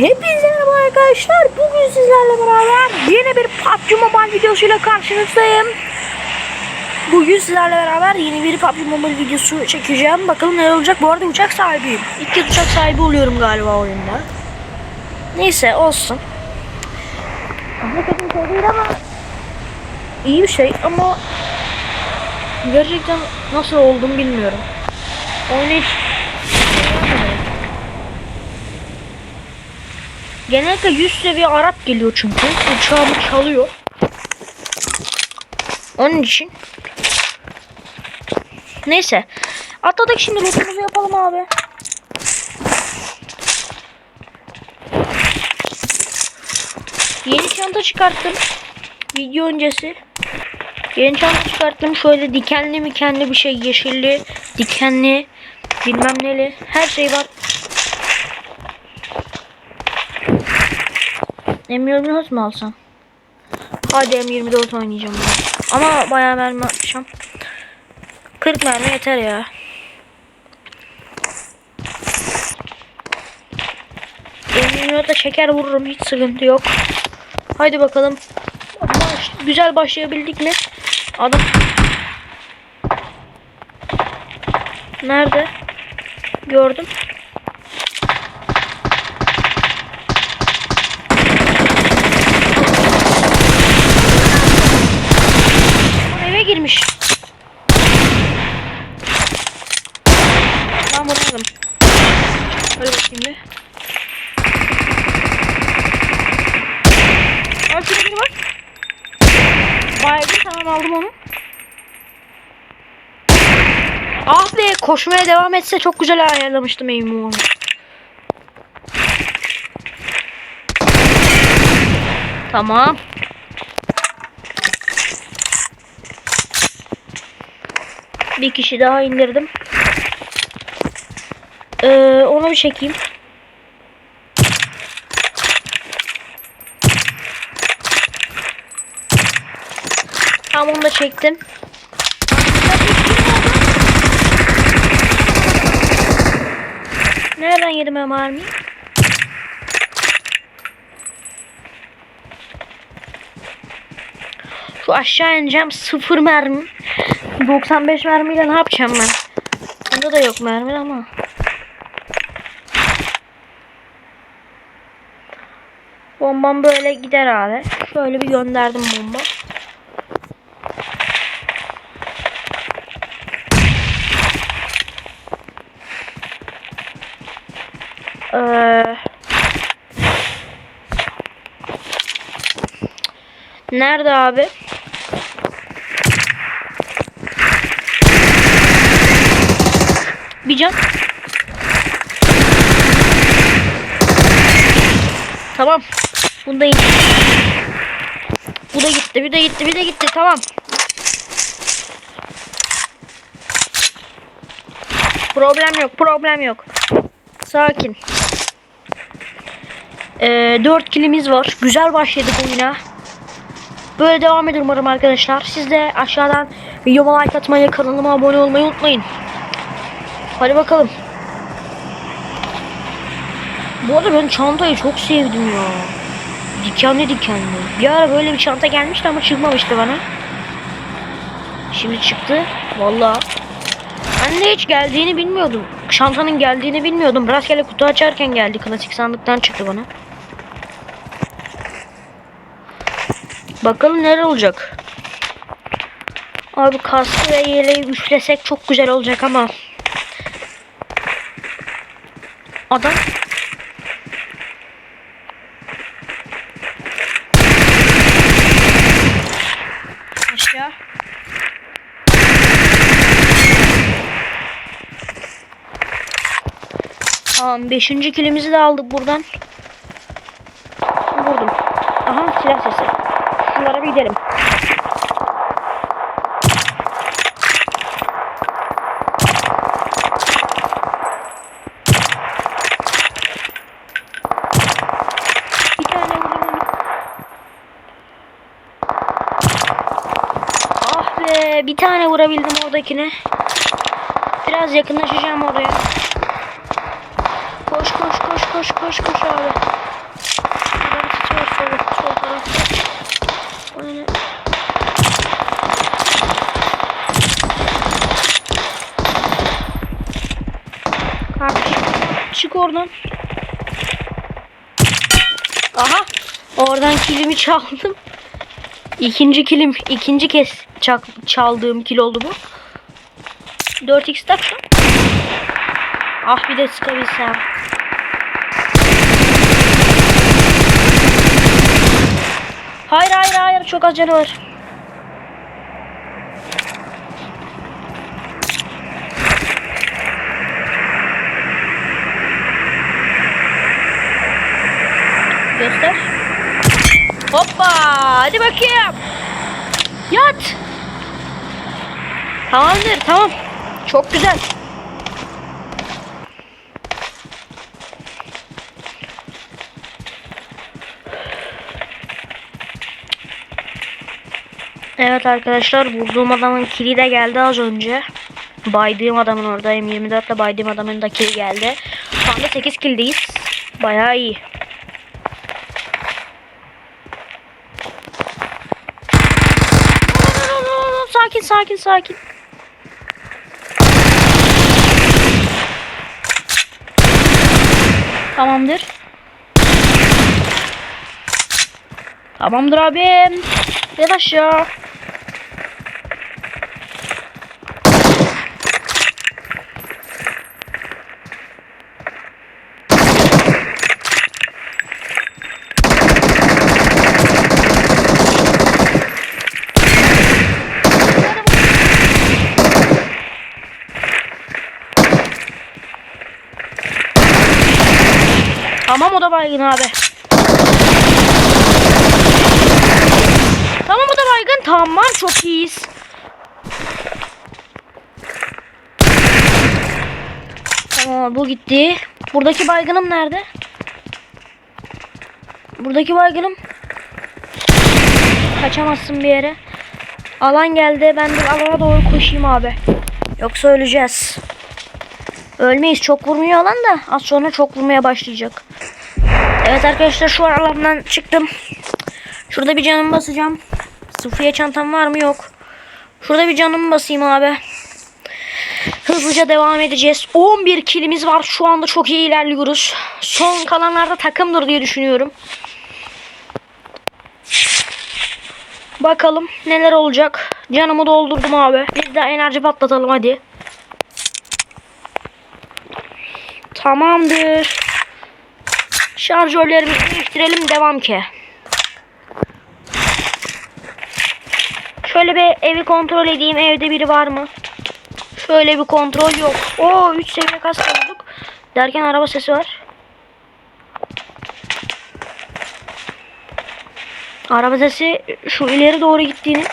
Hepinize merhaba arkadaşlar. Bugün sizlerle beraber yeni bir PUBG Mobile videosuyla karşınızdayım. Bugün sizlerle beraber yeni bir PUBG Mobile videosu çekeceğim. Bakalım ne olacak. Bu arada uçak sahibiyim. İlk kez uçak sahibi oluyorum galiba oyunda. Neyse olsun. Ne kötü bir şey değil ama iyi bir şey ama gerçekten nasıl oldum bilmiyorum. Oyunu hiç Genellikle 100 seviye Arap geliyor çünkü. Uçağımı çalıyor. Onun için. Neyse. Atladık şimdi lootumuzu yapalım abi. Yeni çanta çıkarttım. Video öncesi. Yeni çanta çıkarttım. Şöyle dikenli mikenli bir şey. Yeşilli, dikenli, bilmem neli. Her şey var. M24 mu alsam? Hadi M24 oynayacağım ben. Ama bayağı mermi atmışım. 40 mermi yeter ya. M24'de şeker vururum hiç sıkıntı yok. Haydi bakalım. Baş- güzel başlayabildik mi? Adam Nerede? Gördüm. Lan eve girmiş. Ben vuralım. Hadi bakayım bir. Bak şuraya bak. Baygın tamam aldım onu. Ah be koşmaya devam etse çok güzel ayarlamıştım eğimimi onu. Tamam. Bir kişi daha indirdim. Ee, onu bir çekeyim. Tamam onu da çektim. Nereden yedim ben mermiyi? Şu aşağı ineceğim. Sıfır mermi. 95 mermiyle ne yapacağım ben? Bunda da yok mermi ama. Bombam böyle gider abi. Şöyle bir gönderdim bomba. Nerede abi? Bir can. Tamam. Bunda gitti. Bu da gitti, bir de gitti, bir de gitti. Tamam. Problem yok, problem yok. Sakin. Ee, 4 kilimiz var. Güzel başladık oyuna. Böyle devam eder umarım arkadaşlar. Siz de aşağıdan videoma like atmayı, kanalıma abone olmayı unutmayın. Hadi bakalım. Bu arada ben çantayı çok sevdim ya. Dikenli dikenli. Bir ara böyle bir çanta gelmişti ama çıkmamıştı bana. Şimdi çıktı. Vallahi. Ben de hiç geldiğini bilmiyordum. Çantanın geldiğini bilmiyordum. Rastgele kutu açarken geldi. Klasik sandıktan çıktı bana. Bakalım neler olacak. Abi kaskı ve yeleği üçlesek çok güzel olacak ama. Adam aşağı. Tamam 5. kilimizi de aldık buradan. Vurdum. Aha silah sesi. Şunlara bir gidelim. Ah bir tane vurabildim oradakine. Biraz yakınlaşacağım oraya. Koş koş koş koş koş koş abi. Oradan. Aha. Oradan kilimi çaldım. İkinci kilim, ikinci kez çak- çaldığım kil oldu bu. 4x tak şu. Ah bir de sıkabilsem. Hayır hayır hayır çok az canı var. Hadi bakayım. Yat. Tamamdır tamam. Çok güzel. Evet arkadaşlar vurduğum adamın kili de geldi az önce. Baydığım adamın oradayım. 24 ile baydığım adamın da kili geldi. Şu anda 8 kildeyiz. Bayağı iyi. Sakin sakin sakin. Tamamdır. Tamamdır abim. Gel aşağı. Tamam o da baygın abi. Tamam o da baygın. Tamam çok iyiyiz. Tamam bu gitti. Buradaki baygınım nerede? Buradaki baygınım. Kaçamazsın bir yere. Alan geldi. Ben de alana doğru koşayım abi. Yoksa öleceğiz. Ölmeyiz. Çok vurmuyor alan da az sonra çok vurmaya başlayacak. Evet arkadaşlar şu an alandan çıktım. Şurada bir canımı basacağım. Sıfıya çantam var mı? Yok. Şurada bir canımı basayım abi. Hızlıca devam edeceğiz. 11 kilimiz var. Şu anda çok iyi ilerliyoruz. Son kalanlarda takımdır diye düşünüyorum. Bakalım neler olacak. Canımı doldurdum abi. Bir daha enerji patlatalım hadi. Tamamdır. Şarjörlerimizi değiştirelim devam ki. Şöyle bir evi kontrol edeyim. Evde biri var mı? Şöyle bir kontrol yok. Oo 3 seviye kas bulduk. Derken araba sesi var. Araba sesi şu ileri doğru gittiğini.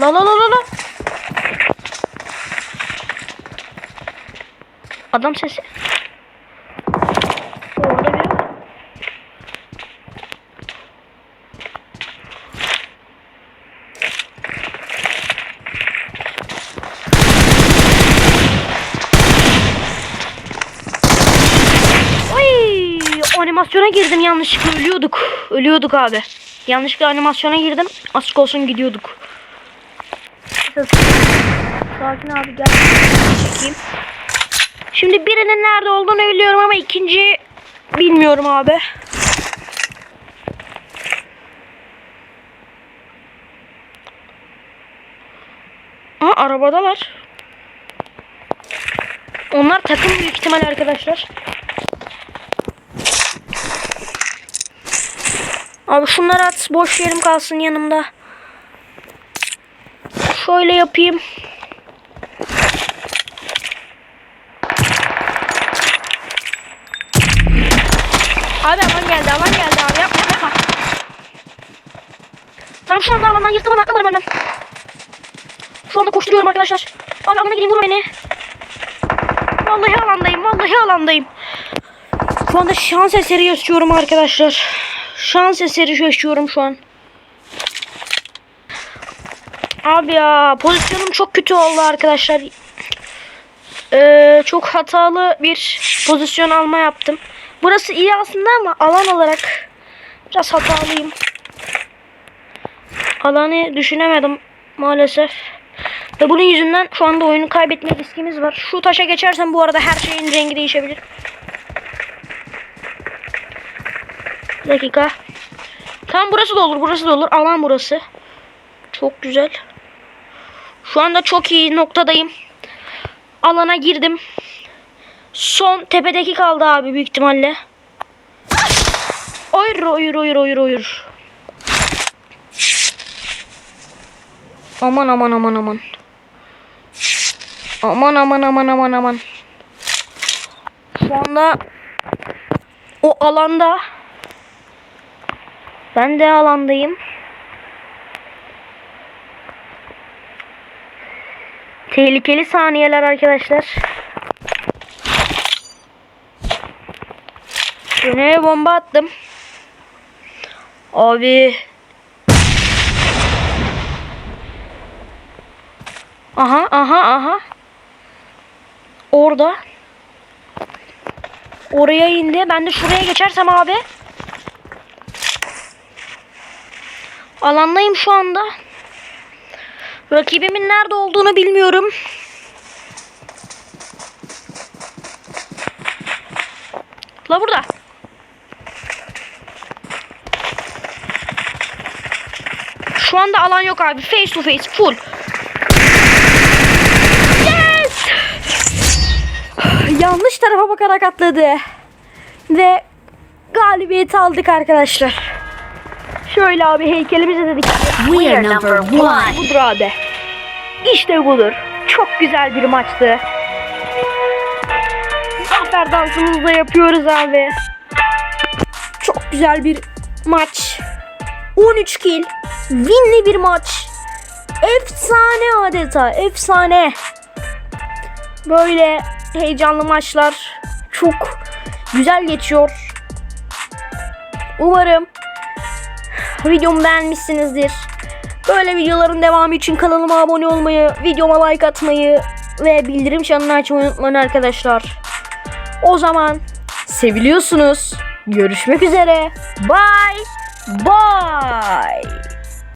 La la la la la. Adam sesi. Orada biri var. Oy! Animasyona girdim yanlışlıkla ölüyorduk. Ölüyorduk abi. Yanlışlıkla animasyona girdim. Asık olsun gidiyorduk. Sakin abi gel. Çekeyim. Şimdi birinin nerede olduğunu biliyorum ama ikinci bilmiyorum abi. Aa arabadalar. Onlar takım büyük ihtimal arkadaşlar. Abi şunları at. Boş yerim kalsın yanımda. Şöyle yapayım. Abi alan geldi alan geldi abi yapma yapma. Tamam şu anda alandan yırtımını atladım benden. Şu anda koşturuyorum arkadaşlar. Abi alana gireyim vur beni. Vallahi alandayım vallahi alandayım. Şu anda şans eseri yaşıyorum arkadaşlar. Şans eseri yaşıyorum şu an. Abi ya pozisyonum çok kötü oldu arkadaşlar. Ee, çok hatalı bir pozisyon alma yaptım. Burası iyi aslında ama alan olarak biraz hatalıyım. Alanı düşünemedim maalesef. Ve bunun yüzünden şu anda oyunu kaybetme riskimiz var. Şu taşa geçersem bu arada her şeyin rengi değişebilir. Bir dakika. Tam burası da olur, burası da olur. Alan burası. Çok güzel. Şu anda çok iyi noktadayım. Alana girdim. Son tepedeki kaldı abi büyük ihtimalle. Oyur oyur oyur oyur oyur. Aman aman aman aman. Aman aman aman aman aman. Şu anda o alanda ben de alandayım. Tehlikeli saniyeler arkadaşlar. Yine bomba attım. Abi. Aha aha aha. Orada. Oraya indi. Ben de şuraya geçersem abi. Alandayım şu anda. Rakibimin nerede olduğunu bilmiyorum. La burada. Şu anda alan yok abi. Face to face full. Yes! Yanlış tarafa bakarak atladı. Ve galibiyeti aldık arkadaşlar. Şöyle abi heykelimize dedik. We are number one. Budur abi. İşte budur. Çok güzel bir maçtı. Zafer dansımızı da yapıyoruz abi. Çok güzel bir maç. 13 kill. Winli bir maç. Efsane adeta. Efsane. Böyle heyecanlı maçlar çok güzel geçiyor. Umarım videomu beğenmişsinizdir. Böyle videoların devamı için kanalıma abone olmayı, videoma like atmayı ve bildirim çanını açmayı unutmayın arkadaşlar. O zaman seviliyorsunuz. Görüşmek üzere. Bye. Bye.